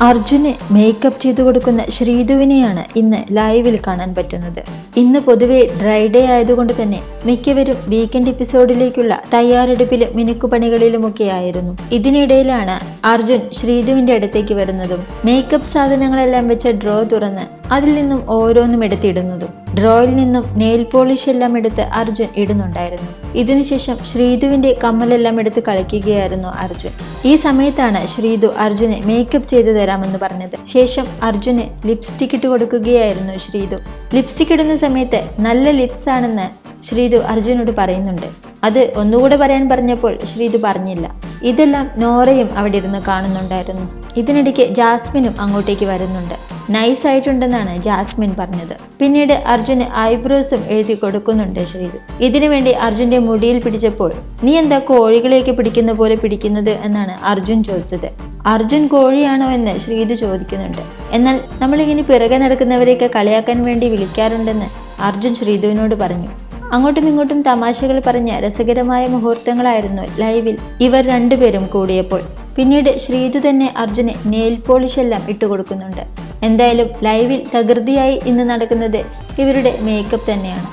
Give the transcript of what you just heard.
അർജുന് makeup ചെയ്തു കൊടുക്കുന്ന ശ്രീധുവിനെയാണ് ഇന്ന് ലൈവിൽ കാണാൻ പറ്റുന്നത്. ഇന്ന് പൊതുവെ ഡ്രൈ ഡേ ആയതുകൊണ്ട് തന്നെ മിക്കവരും വീക്കെൻഡ് എപ്പിസോഡിലേക്കുള്ള തയ്യാറെടുപ്പിലും മിനുക്കുപണികളിലുമൊക്കെ ആയിരുന്നു ഇതിനിടയിലാണ് അർജുൻ ശ്രീധുവിന്റെ അടുത്തേക്ക് വരുന്നതും മേക്കപ്പ് സാധനങ്ങളെല്ലാം വെച്ച ഡ്രോ തുറന്ന് അതിൽ നിന്നും ഓരോന്നും എടുത്തിടുന്നതും ഡ്രോയിൽ നിന്നും നെയിൽ പോളിഷ് എല്ലാം എടുത്ത് അർജുൻ ഇടുന്നുണ്ടായിരുന്നു. ഇതിനുശേഷം ശ്രീധുവിന്റെ കമ്മലെല്ലാം എടുത്ത് കളിക്കുകയായിരുന്നു അർജുൻ. ഈ സമയത്താണ് ശ്രീധു അർജുനെ മേക്കപ്പ് ചെയ്തു തരാമെന്ന് പറഞ്ഞത്. ശേഷം അർജുന് ലിപ്സ്റ്റിക് ഇട്ട് കൊടുക്കുകയായിരുന്നു ശ്രീധു. ലിപ്സ്റ്റിക് ഇടുന്ന സമയത്ത് നല്ല ലിപ്സ് ആണെന്ന് ശ്രീധു അർജുനോട് പറയുന്നുണ്ട്. അത് ഒന്നുകൂടെ പറയാൻ പറഞ്ഞപ്പോൾ ശ്രീധു പറഞ്ഞില്ല. ഇതെല്ലാം നോറയും അവിടെ ഇരുന്ന് കാണുന്നുണ്ടായിരുന്നു. ഇതിനിടയ്ക്ക് ജാസ്മിനും അങ്ങോട്ടേക്ക് വരുന്നുണ്ട്. നൈസ് ആയിട്ടുണ്ടെന്നാണ് ജാസ്മിൻ പറഞ്ഞത്. പിന്നീട് അർജുന് ഐബ്രോസും എഴുതി കൊടുക്കുന്നുണ്ട് ശ്രീത് ഇതിനു വേണ്ടി അർജുന്റെ മുടിയിൽ പിടിച്ചപ്പോൾ നീ എന്താ കോഴികളെയൊക്കെ പിടിക്കുന്ന പോലെ പിടിക്കുന്നത്? എന്നാണ് അർജുൻ ചോദിച്ചത്. അർജുൻ കോഴിയാണോ? എന്ന് ശ്രീത് ചോദിക്കുന്നുണ്ട്. എന്നാൽ നമ്മളിങ്ങനെ പിറകെ നടക്കുന്നവരെയൊക്കെ കളിയാക്കാൻ വേണ്ടി വിളിക്കാറുണ്ടെന്ന് അർജുൻ ശ്രീധുവിനോട് പറഞ്ഞു. അങ്ങോട്ടും ഇങ്ങോട്ടും തമാശകൾ പറഞ്ഞ രസകരമായ മുഹൂർത്തങ്ങളായിരുന്നു ലൈവിൽ ഇവർ രണ്ടുപേരും കൂടിയപ്പോൾ. പിന്നീട് ശ്രീധു തന്നെ അർജുന് നെയിൽ പോളിഷ് എല്ലാം ഇട്ടുകൊടുക്കുന്നുണ്ട് എന്തായാലും ലൈവിൽ തകൃതിയായി ഇന്ന് നടക്കുന്നത് ഇവരുടെ മേക്കപ്പ് തന്നെയാണ്.